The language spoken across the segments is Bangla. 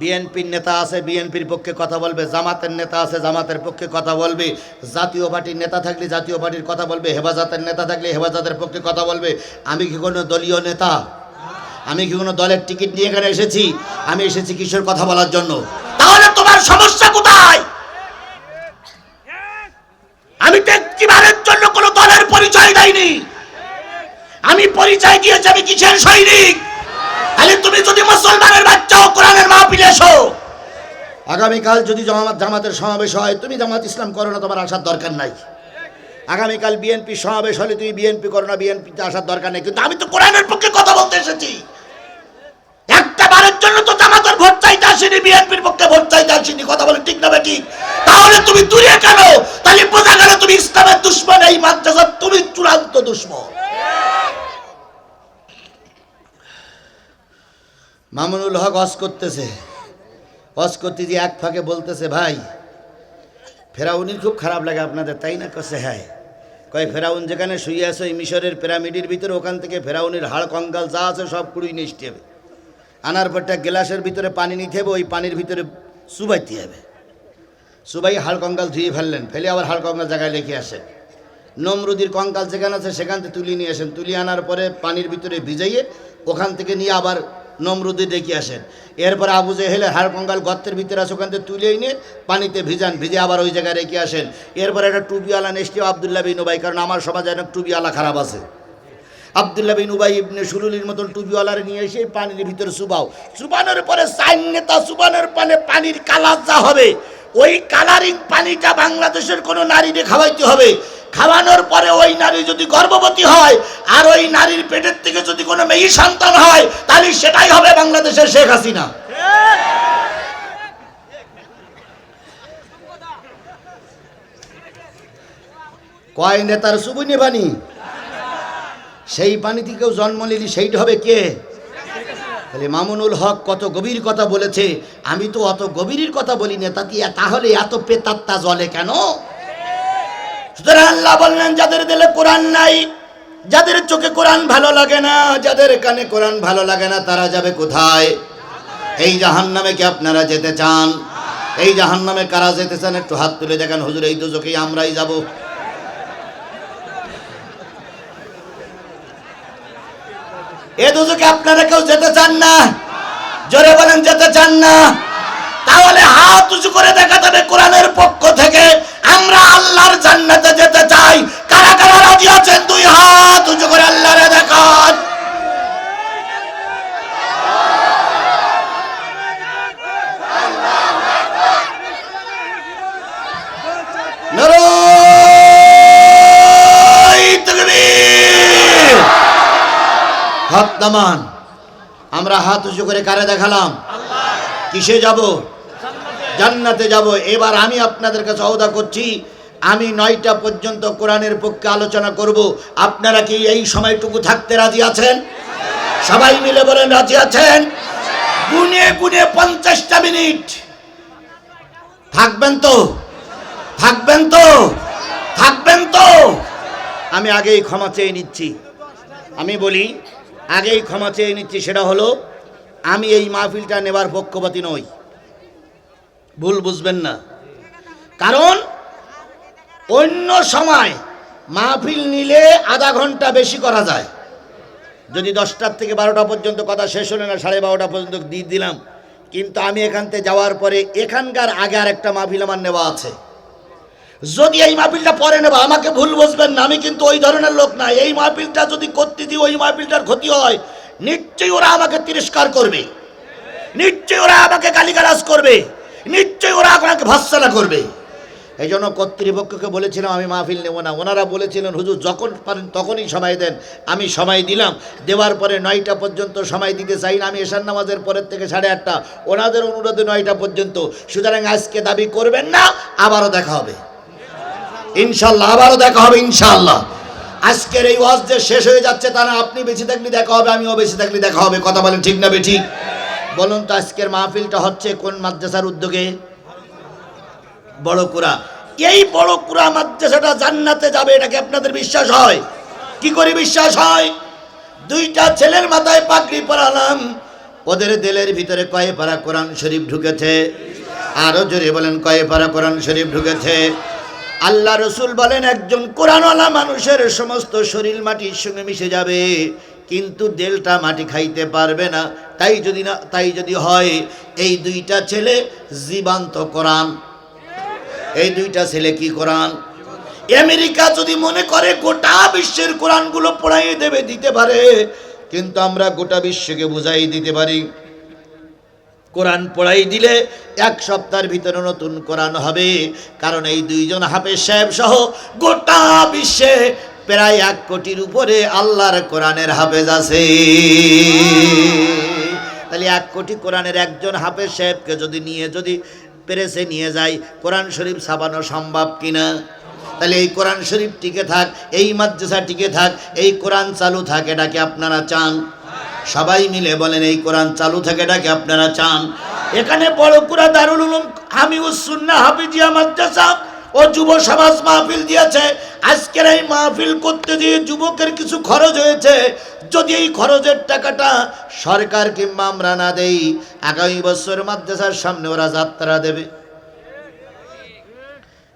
বিএনপির নেতা আছে, বিএনপির পক্ষে কথা বলবে, জামাতের নেতা আছে, জামাতের পক্ষে কথা বলবে। জাতীয় পার্টির নেতা থাকলে জাতীয় পার্টির কথা বলবে, হেফাজতের নেতা থাকলে হেফাজতের পক্ষে কথা বলবে। আমি কি কোনো দলীয় নেতা? আমি কি কোনো দলের টিকিট নিয়ে এখানে এসেছি? আমি এসেছি কিশোর কথা বলার জন্য। তাহলে তোমার সমস্যা কোথায়? আমি তো একটিবারের জন্য কোনো দলের পরিচয় দেয়নি আমি পরিচয় দিয়েছি আমি কিসের সৈনিক? তাহলে তুমি যদি মুসলমানের বাচ্চা ও কোরআনের মাহফিলে এসো। আগামীকাল যদি জামাত জামাতের সমাবেশ হয়, তুমি জামাত ইসলাম করো না, তোমার আসার দরকার নাই। আগামীকাল বিএনপি সমাবেশ হলে তুমি বিএনপি করো না, বিএনপিতে আসার দরকার নেই। কিন্তু আমি তো কোরআনের পক্ষে কথা বলতে এসেছি। একটা বারের জন্য তো জামাতের ভোট চাইতে আসেনি, বিএনপির পক্ষে ভোট চাইতে আসেনি। কথা বলে ঠিক না ঠিক তাহলে তুমি দূরে কেন? তাহলে বোঝা গেল তুমি ইসলামের দুশ্মন, এই মাদ্রাসার তুমি চূড়ান্ত দুশ্মন। মামুনুল হক হজ করতেছে। হজ করতে যে এক ফাঁকে বলতেছে, ভাই, ফেরাউনির খুব খারাপ লাগে আপনাদের, তাই না? কছে হ্যাঁ। কয়, ফেরাউন যেখানে শুয়ে আছে, ওই মিশরের পিরামিডের ভিতরে, ওখান থেকে ফেরাউনের হাড়, কঙ্কাল যা আছে সব কুড়ি নিয়ে হবে। আনার পরটা গ্লাসের ভিতরে পানি নিতে হবে, ওই পানির ভিতরে চুবাইতে হবে। সুবাই হাড়, কঙ্কাল ধুয়ে ফেললেন, ফেলে আবার হাড়, কঙ্কাল জায়গায় রেখে আসেন। নমরুদির কঙ্কাল যেখানে আছে, সেখান থেকে তুলি নিয়ে আসেন। তুলি আনার পরে পানির ভিতরে ভিজাইয়ে ওখান থেকে নিয়ে আবার নমরুদি ডেকে আসেন। এরপর আবু জেহেলের হাড় কঙ্গাল গর্তের ভিতরে আছে, ওখান থেকে তুলে এনে পানিতে ভিজান, ভিজে আবার ওই জায়গায় রেখে আসেন। এরপরে একটা টুবিওয়ালা নিশ্চয় আবদুল্লাহ বিন উবাই, কারণ আমার সমাজে অনেক টুবিওয়ালা খারাপ আছে। আবদুল্লাহ বিন উবাই ইবনে সুরুলির মতন টুবিওয়ালার নিয়ে এসে পানির ভিতরে চুবাও। চুবানোর পরে সাইন নেতা, চুবানোর পানে পানির কালার যা হবে ওই কালারিং পানিটা বাংলাদেশের কোনো নারীকে খাওয়াইতে হবে। খাওয়ানোর পরে ওই নারী যদি গর্ভবতী হয়, আর ওই নারীর পেটের থেকে যদি কোনো মেয়ে সন্তান হয়, তাহলে সেটাই হবে বাংলাদেশের শেখ হাসিনা। কয় নেতার সুবুনি পানি সেই পানি থেকেও জন্ম নিলি, সেইটা হবে কে? তাহলে মামুনুল হক কত গভীর কথা বলেছে, আমি তো অত গভীরের কথা বলি না তাতে তাহলে এত পেতাত্তা জলে কেন? আল্লাহ বললেন, যাদের দিলে কোরআন নাই, যাদের চোখে কোরআন ভালো লাগে না, যাদের কানে কোরআন ভালো লাগে না, তারা যাবে কোথায়? এই জাহান নামে কি আপনারা যেতে চান? এই জাহান নামে কারা যেতে চান? একটু হাত তুলে দেখেন, হুজুর, এই দুজকেই আমরাই যাব। এ দুজকে আপনারা কেউ যেতে চান না? জোরে বলেন, যেতে চান না? তাহলে হাত উঁচু করে দেখা যাবে কোরআনের পক্ষ থেকে আমরা আল্লাহর জান্নাতে যেতে চাই। কারা কারা রাজি আছেন? দুই হাত উঁচু করে আল্লাহরে দেখান। নামান আমরা হাত উঁচু করে কারে দেখালাম? কিসে যাব? জান্নাতে যাব। এবার আমি আপনাদের কাছে অবদা করছি। আমি নয়টা পর্যন্ত কোরআনের পক্ষে আলোচনা করব। আপনারা কি এই সময়টুকু থাকতে রাজি আছেন? সবাই মিলে বলেন, রাজি আছেন? গুনে গুনে পঞ্চাশটা মিনিট। থাকবেন তো? থাকবেন তো? থাকবেন তো? আমি আগেই ক্ষমা চেয়ে নিচ্ছি। আমি বলি আগেই ক্ষমা চেয়ে নিচ্ছি, সেটা হলো, আমি এই মাহফিলটা নেবার পক্ষপাতি নই। ভুল বুঝবেন না। কারণ, অন্য সময় মাহফিল নিলে আধা ঘণ্টা বেশি করা যায়। যদি দশটার থেকে বারোটা পর্যন্ত কথা শেষ হলে না, সাড়ে বারোটা পর্যন্ত দিয়ে দিলাম। কিন্তু আমি এখান থেকে যাওয়ার পরে এখানকার আগে আর একটা মাহফিল আমার নেওয়া আছে। যদি এই মাহফিলটা পরে নেবা, আমাকে ভুল বুঝবেন না, আমি কিন্তু ওই ধরনের লোক না। এই মাহফিলটা যদি করতে দিই, ওই মাহফিলটার ক্ষতি হয়, নিশ্চয়ই ওরা আমাকে তিরস্কার করবে। নিশ্চয়ই ওরা আমাকে গালিগালাজ করবে। নিশ্চয়ই ওরা আপনাকে ভৎসনা করবে। এই জন্য কর্তৃপক্ষকে বলেছিলাম, আমি মাহফিল নেব না। ওনারা বলেছিলেন, হুজুর, যখন পারেন, তখনই সময় দেন। আমি সময় দিলাম। দেওয়ার পরে নয়টা পর্যন্ত সময় দিতে চাই না। আমি এশার নামাজের পরের থেকে সাড়ে আটটা। ওনাদের অনুরোধে নয়টা পর্যন্ত। সুতরাং আজকে দাবি করবেন না, আবারও দেখা হবে। ইনশাল্লাহ, আবারও দেখা হবে ইনশাল্লাহ। আজকের এই ওয়াজ যে শেষ হয়ে যাচ্ছে তা না, আপনি বেঁচে থাকলে দেখা হবে, আমিও বেঁচে থাকলে দেখা হবে। কথা বলেন ঠিক না বেঠিক? বলুন তো আজকের মাহফিলটা হচ্ছে কোন মাদ্রাসার উদ্যোগে? বড় কুরা এই বড় কুরা মাদ্রাসাটা জান্নাতে যাবে এটাকে আপনাদের বিশ্বাস হয়? কি করে বিশ্বাস হয়? দুইটা ছেলের মাথায় পাগড়ি পরালাম, ওদের দিলের ভিতরে কয়ে পারা কোরআন শরীফ ঢুকেছে। আরও জোরে বলেন কয়ে পারা কোরআন শরীফ ঢুকেছে। আল্লাহ রসুল বলেন, একজন কোরআনওয়ালা মানুষের সমস্ত শরীর মাটির সঙ্গে মিশে যাবে, কিন্তু দেলটা মাটি খাইতে পারবে না। তাই যদি না, তাই যদি হয়, এই দুইটা ছেলে জীবান্ত কোরআন। এই দুইটা ছেলে কি কোরআন? আমেরিকা যদি মনে করে, গোটা বিশ্বের কোরআনগুলো পড়াইয়ে দেবে, দিতে পারে, কিন্তু আমরা গোটা বিশ্বকে বুঝাই দিতে পারি। কোরআন পড়াই দিলে এক সপ্তাহের ভিতরে নতুন কোরআন হবে। কারণ এই দুইজন হাফেজ সাহেব সহ গোটা বিশ্বে প্রায় এক কোটির উপরে আল্লাহর কোরআনের হাফেজ আছে। তাহলে এক কোটি কোরআনের একজন হাফেজ সাহেবকে যদি নিয়ে, যদি পেরেছে নিয়ে যায়, কোরআন শরীফ ছাপানো সম্ভব কিনা? তাহলে এই কোরআন শরীফ টিকে থাক, এই মাদ্রাসা টিকে থাক, এই কোরআন চালু থাকে এটাকে আপনারা চান? সবাই মিলে বলেন, এই কোরআন চালু থাকে এটাকে আপনারা চান। এখানে বড় কুরা দারুল উলুম হামিউসুন্না হাফিজিয়া মাদ্রাসা ও যুব সমাজ মাহফিল দিয়েছে। আজকের এই মাহফিল করতে গিয়ে যুবকের কিছু খরচ হয়েছে। যদি এই খরচের টাকাটা সরকার কিংবা আমরা না দেই, আগামী বছর মাদ্রাসার সামনে ওরা যাত্রা দেবে।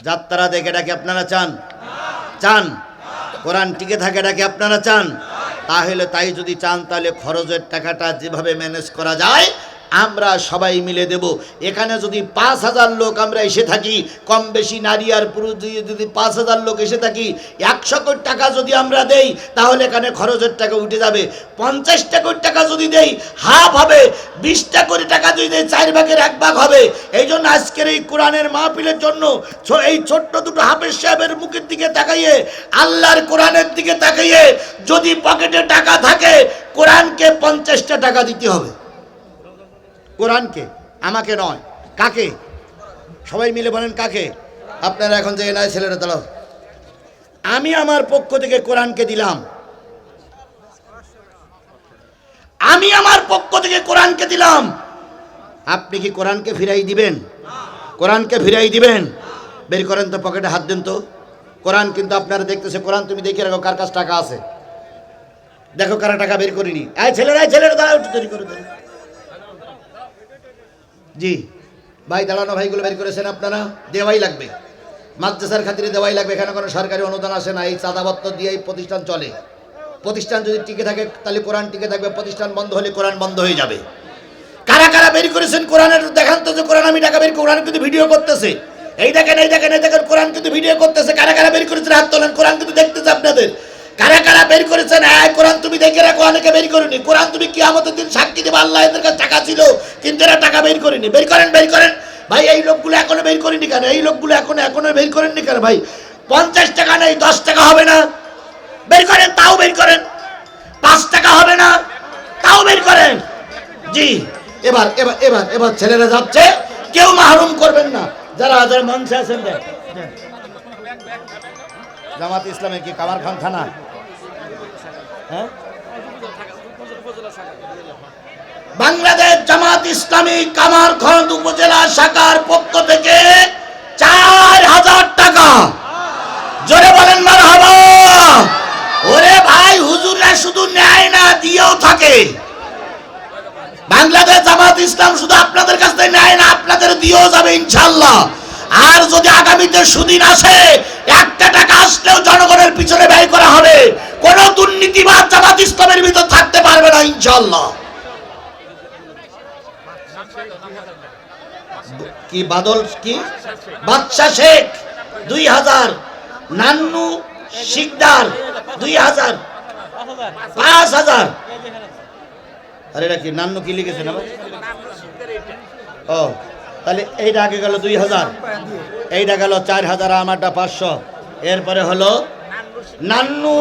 যাত্রা দেখে এটাকে আপনারা চান? চান? কোরআন টিকে থাকে এটাকে আপনারা চান? তাহলে তাই যদি চান তাহলে খরচের টাকাটা যেভাবে ম্যানেজ করা যায় আমরা সবাই মিলে দেব। এখানে যদি পাঁচ হাজার লোক আমরা এসে থাকি কম বেশি নারী আর পুরুষ যদি পাঁচ হাজার লোক এসে থাকি, একশো কোটি টাকা যদি আমরা দেই, তাহলে এখানে খরচের টাকা উঠে যাবে। পঞ্চাশটা কোটি টাকা যদি দেই, হাফ হবে। বিশটা কোটি টাকা যদি দেয় চার ভাগের এক ভাগ হবে। এই জন্য আজকের এই কোরআনের মাহফিলের জন্য এই ছোট্ট দুটো হাফেজ সাহেবের মুখের দিকে তাকাইয়ে, আল্লাহর কোরআনের দিকে তাকাইয়ে, যদি পকেটে টাকা থাকে, কোরআনকে পঞ্চাশটা টাকা দিতে হবে। কোরআনকে, আমাকে নয়, কাকে? সবাই মিলে বলেন কাকে? আপনারা এখন যে নয় ছেলেরা, দাঁড়াও। আমি আমার পক্ষ থেকে কোরআনকে দিলাম। আমি আমার পক্ষ থেকে কোরআনকে দিলাম। আপনি কি কোরআনকে ফিরাই দিবেন? কোরআনকে ফিরাই দিবেন? বের করেন তো পকেটে হাত দেন তো। কোরআন কিন্তু আপনারা দেখতেছে, কোরআন তুমি দেখে রাখো কার কাছে টাকা আছে। দেখো কারা টাকা বের করিনি। এই ছেলেরা ছেলেরা একটু তৈরি করে দেন জি। ভাই, দাঁড়ানো ভাইগুলো বের করেছেন আপনারা? দেওয়াই লাগবে। মাদ্রাসার খাতিরে দেওয়াই লাগবে, এখানে কোনো সরকারি অনুদান আসে না, এই চাঁদাবত্ত দিয়ে এই প্রতিষ্ঠান চলে। প্রতিষ্ঠান যদি টিকে থাকে, তাহলে কোরআন টিকে থাকবে, প্রতিষ্ঠান বন্ধ হলে কোরআন বন্ধ হয়ে যাবে। কারা কারা বের করেছেন কোরআনের দেখান তো যে কোরআন, আমি টাকা বের কোরআন কিন্তু ভিডিও করতেছে। এই দেখেন এই দেখেন এই দেখেন, কোরআন কিন্তু ভিডিও করতেছে। কারা কারা বের করেছেন? হাত তোলেন, কোরআন কিন্তু দেখতেছে আপনাদের। কারা কারা বের করেছেন? হ্যাঁ কোরআন তুমি দেখে রাখো, অনেকে বের করেনি। কোরআন তুমি কি আমাদের দিন সাক্ষী দেবে, আল্লাহ এদের কাছে টাকা ছিল। কিন্তু এরা টাকা বের করেনি। বের করেন বের করেন। ভাই, এই লোকগুলো এখনও বের করেনি কেন? এই লোকগুলো এখনও এখনও বের করেননি কেন ভাই? পঞ্চাশ টাকা নেই, দশ টাকা হবে না। বের করেন, তাও বের করেন। পাঁচ টাকা হবে না, তাও বের করেন। জি, এবার এবার এবার এবার ছেলেরা যাচ্ছে। কেউ মাহরুম করবেন না। যারা যারা মঞ্চে আছেন। জামাত ইসলামে কি কামার খান থানা? হ্যাঁ? বাংলাদেশ জামাত ইসলামী কামারখন্দ উপজেলা শাখার পক্ষ থেকে চার হাজার টাকা। জোরে বলেন ওরে ভাই, হুজুররা শুধু নেয় না, দিয়েও থাকে। বাংলাদেশ জামাত ইসলাম শুধু আপনাদের কাছ থেকে নেয় না, আপনাদের দিয়েও যাবে ইনশাল্লাহ আর যদি আগামীতে সুদিন আসে, একটা টাকা আসলেও জনগণের পিছনে ব্যয় করা হবে। কোন দুর্নীতিবাদ জামাত ইসলামের ভিতর থাকতে পারবে না ইনশাল্লাহ কি বাদল কি? বাদশা শেখ দুই হাজার নান্নু শিকদার দুই হাজার পাঁচ হাজার আরে এটা কি, নান্নু কি লিখেছে না? ও, তাহলে এইটা আগে গেল দুই হাজার এইটা গেল চার হাজার আমারটা পাঁচশো। এরপরে হলো নান্নু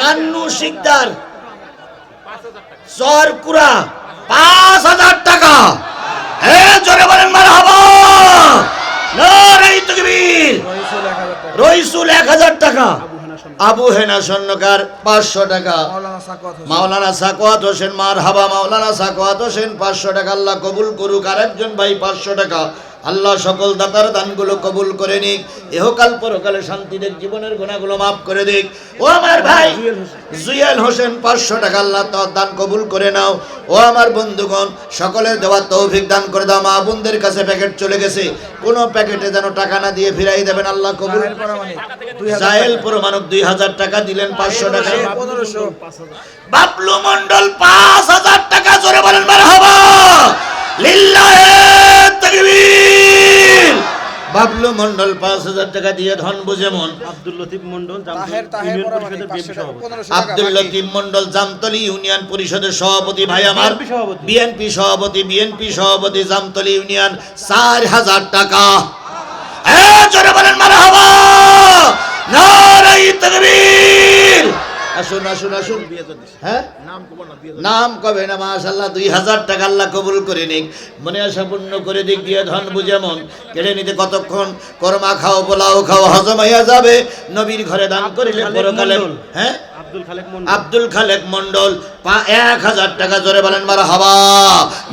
নান্নু শিকদার চরকুরা পাঁচ হাজার টাকা। হে জোরে বলেন মার হবা রইসুল এক হাজার টাকা। আবু হেনা স্বর্ণকার পাঁচশো টাকা। মাওলানা সাকোয়াত হোসেন। মার হাবা মাওলানা সাকোয়াত হোসেন পাঁচশো টাকা। আল্লাহ কবুল করুক আর একজন ভাই পাঁচশো টাকা। আল্লাহ সকল দাতার দানগুলো কবুল করে নিক এহকাল পরকালে শান্তি দেখ জীবনের গুণাগুলো মাফ করে দিক। ও আমার ভাই জুয়েল হোসেন পাঁচশো টাকা আল্লাহ তোর দান কবুল করে নাও। ও আমার বন্ধুগণ সকলের দেওয়া তৌফিক দান করে দাও। মা বোনদের কাছে প্যাকেট চলে গেছে। কোনো প্যাকেটে যেন টাকা না দিয়ে ফিরাই দেবেন আল্লাহ কবুল। জাহেল প্রমাণক দুই হাজার টাকা। দিলেন পাঁচশো টাকা। বাবলু মন্ডল পাঁচ হাজার টাকা জোরে বলেন বার হবা লিল্লাহে তাকবীর। বাবলু মন্ডল পাঁচ হাজার টাকা দিয়ে ধন বুঝে মন। আব্দুল লতিফ মন্ডল আব্দুল লতিফ মন্ডল জামতলি ইউনিয়ন পরিষদের সভাপতি ভাই আমার। বিএনপি সভাপতি বিএনপি সভাপতি জামতলি ইউনিয়ন চার হাজার টাকা। এ, জোরে বলেন মারা হবা আসুন আসুন আসুন। হ্যাঁ? নাম কবে না মাশাল্লাহ দুই হাজার টাকা আল্লাহ কবুল করে নিক। মনে আশা পূর্ণ করে দিক দিয়ে ধন বুঝে মন। কেড়ে নিতে কতক্ষণ কর্মা খাও পোলাও খাও হজম হইয়া যাবে। নবীর ঘরে দান করিলে পরকালে হ্যাঁ? আব্দুল খালেক মন্ডল এক হাজার টাকা জোরে বলেন মারা হাবা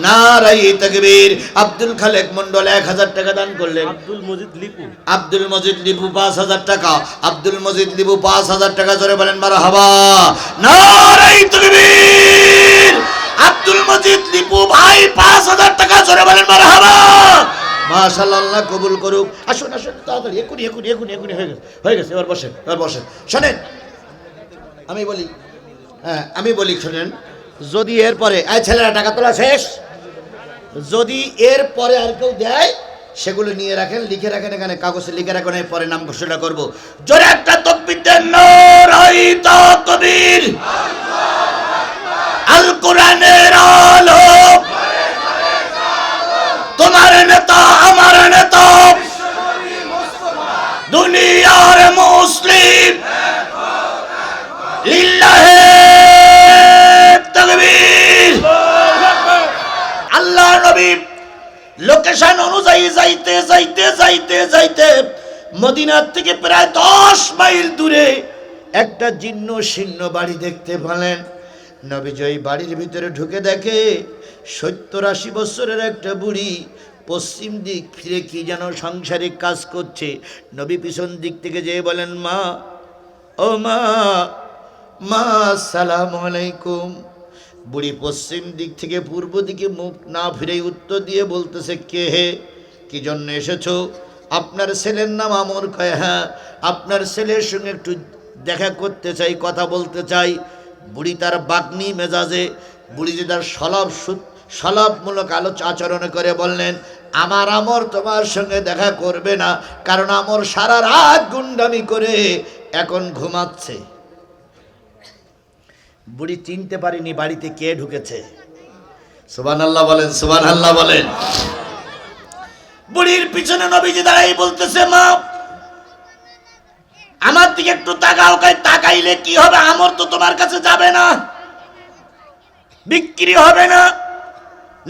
নারাই তকবীর। আব্দুল খালেক মন্ডল এক হাজার টাকা দান করলেন। আব্দুল মজিদ লিপু। আব্দুল মজিদ লিবু পাঁচ হাজার টাকা। আব্দুল মজিদ লিবু পাঁচ হাজার টাকা জোরে বলেন মারা হাবা নারাই তকবীর। আব্দুল মজিদ লিপু ভাই পাঁচ হাজার টাকা জোরে বলেন মারা হাবা মাশাআল্লাহ কবুল করুক। আসুন আসুন তাড়াতাড়ি এখুনি এখুনি এখুনি এখুনি হয়ে গেছে হয়ে গেছে এবার বসেন এবার বসেন। শোনেন আমি বলি হ্যাঁ আমি বলি, শোনেন, যদি এরপরে, এই ছেলেরা টাকা তোলা শেষ, যদি এর পরে আর কেউ দেয়, সেগুলো নিয়ে রাখেন, লিখে রাখেন এখানে, কাগজে লিখে রাখেন পরে নাম ঘোষণা করব। জোরে একটা তকবির দেন নরাই তকবীর আল কোরআনের আলো তোমার নেতা আমার নেতা দুনিয়ার মুসলিম লিল্লাহে তাকবীর আল্লাহ নবী লোকেশন যাইতে যাইতে যাইতে যাইতে মদিনার থেকে প্রায় দশ মাইল দূরে একটা জীর্ণ শীর্ণ বাড়ি দেখতে পেলেন। নবীজি ওই বাড়ির ভিতরে ঢুকে দেখে সত্তর আশি বছরের একটা বুড়ি পশ্চিম দিক ফিরে কি যেন সাংসারিক কাজ করছে। নবী পিছন দিক থেকে যেয়ে বলেন, মা, ও মা মা, সালাম আলাইকুম। বুড়ি পশ্চিম দিক থেকে পূর্ব দিকে মুখ না ফিরে উত্তর দিয়ে বলতেছে, কে হে? কি জন্য এসেছ? আপনার ছেলের নাম আমর কয় হ্যাঁ। আপনার ছেলের সঙ্গে একটু দেখা করতে চাই, কথা বলতে চাই। বুড়ি তার বাগ্নি মেজাজে, বুড়ি যে তার সলাপ সলাপমূলক আলোচ আচরণ করে বললেন, আমার আমর তোমার সঙ্গে দেখা করবে না, কারণ আমর সারা রাত গুন্ডামি করে এখন ঘুমাচ্ছে। বুড়ি চিনতে পারিনি বাড়িতে কে ঢুকেছে। সুবান আল্লাহ বলেন সুবান আল্লাহ বলেন। বুড়ির পিছনে নবীজি দাঁড়াই বলতেছে, মা, আমার দিকে একটু তাকাও কাই তাকাইলে কি হবে? আমর তো তোমার কাছে যাবে না, বিক্রি হবে না।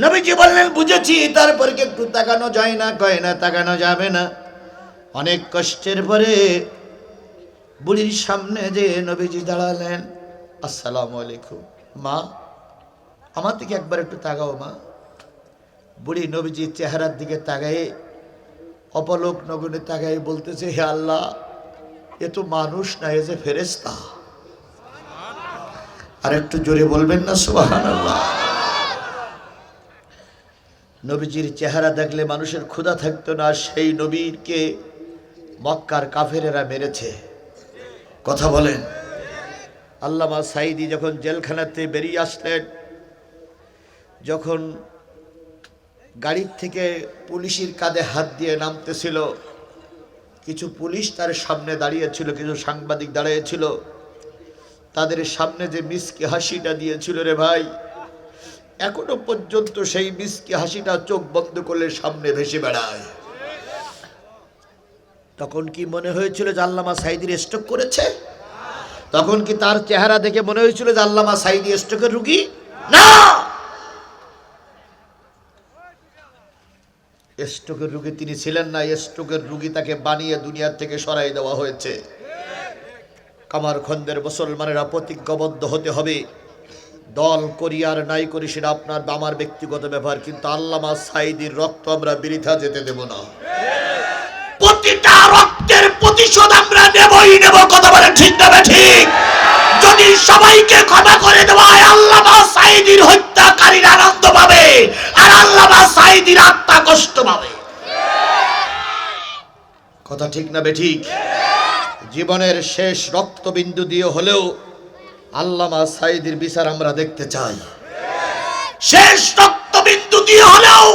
নবীজি বললেন, বুঝেছি, তারপর কি একটু তাকানো যায় না? কয়, না, তাকানো যাবে না। অনেক কষ্টের পরে বুড়ির সামনে যে নবীজি দাঁড়ালেন, আসসালামু আলাইকুম, মা, আমার দিকে একবার একটু তাকাও, মা। বুড়ি নবীজির চেহারার দিকে তাকায়ে, অপলোক নগনে তাকায়ে বলতেছে, হে আল্লাহ, এ তো মানুষ না, এ যে ফেরেস্তা আর একটু জোরে বলবেন না সুবাহান আল্লাহ নবীজির চেহারা দেখলে মানুষের ক্ষুধা থাকতো না, সেই নবীরকে মক্কার কাফেরেরা মেরেছে। কথা বলেন। আল্লামা সাইদি যখন জেলখানাতে বেরিয়ে আসলেন, যখন গাড়ির থেকে পুলিশের কাঁধে হাত দিয়ে নামতেছিল। কিছু পুলিশ তার সামনে দাঁড়িয়েছিল, কিছু সাংবাদিক দাঁড়িয়েছিল। তাদের সামনে যে মিসকে হাসিটা দিয়েছিল রে ভাই, এখনও পর্যন্ত সেই মিসকে হাসিটা চোখ বন্ধ করলে সামনে ভেসে বেড়ায়। তখন কি মনে হয়েছিল যে আল্লামা সাইদির স্ট্রোক করেছে? তখন কি তার চেহারা দেখে মনে হয়েছিল যে আল্লামা সাইদি স্ট্রোকের রুগী? না! স্ট্রোকের রুগী তিনি ছিলেন না, স্ট্রোকের রুগী তাকে বানিয়ে দুনিয়ার থেকে সরাই দেওয়া হয়েছে। কামার খন্দের মুসলমানেরা প্রতিজ্ঞাবদ্ধ হতে হবে। দল করি আর নাই করি সেটা আপনার আমার ব্যক্তিগত ব্যাপার কিন্তু আল্লামা সাইদির রক্ত আমরা বৃথা যেতে দেব না। প্রতিটা রক্তের প্রতিশোধ আমরা নেবই, নেব কথা বলে ঠিক না ঠিক? যদি সবাইকে ক্ষমা করে দেওয়া হয় আল্লামা সাইদির হত্যাকারীর আনন্দ পাবে আর আল্লামা সাইদির আত্মা কষ্ট পাবে। কথা ঠিক না বেঠিক জীবনের শেষ রক্তবিন্দু দিয়ে হলেও আল্লামা সাইদির বিচার আমরা দেখতে চাই। শেষ রক্তবিন্দু দিয়ে হলেও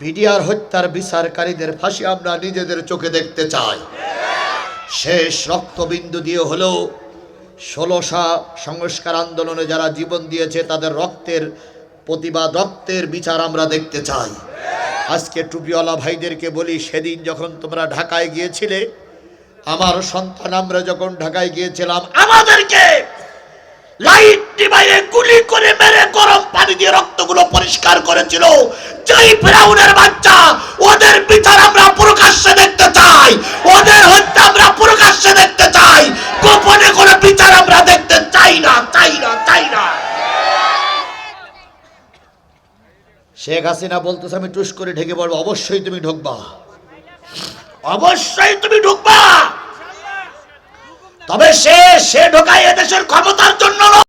বিডিআর হত্যার বিচারকারীদের ফাঁসি আমরা নিজেদের চোখে দেখতে চাই। শেষ রক্তবিন্দু দিয়ে হলেও ষোলোশা সংস্কার আন্দোলনে যারা জীবন দিয়েছে, তাদের রক্তের প্রতিবাদ, রক্তের বিচার আমরা দেখতে চাই। আজকে টুপিওয়ালা ভাইদেরকে বলি, সেদিন যখন তোমরা ঢাকায় গিয়েছিলে, আমার সন্তান আমরা যখন ঢাকায় গিয়েছিলাম, আমাদেরকে আমরা না চাই না চাই না শেখ হাসিনা বলতেছে আমি টুস করে ঢেকে পড়ব অবশ্যই তুমি ঢুকবা। অবশ্যই তুমি ঢুকবা। তবে সে সে ঢোকায় এদেশের ক্ষমতার জন্য নয়।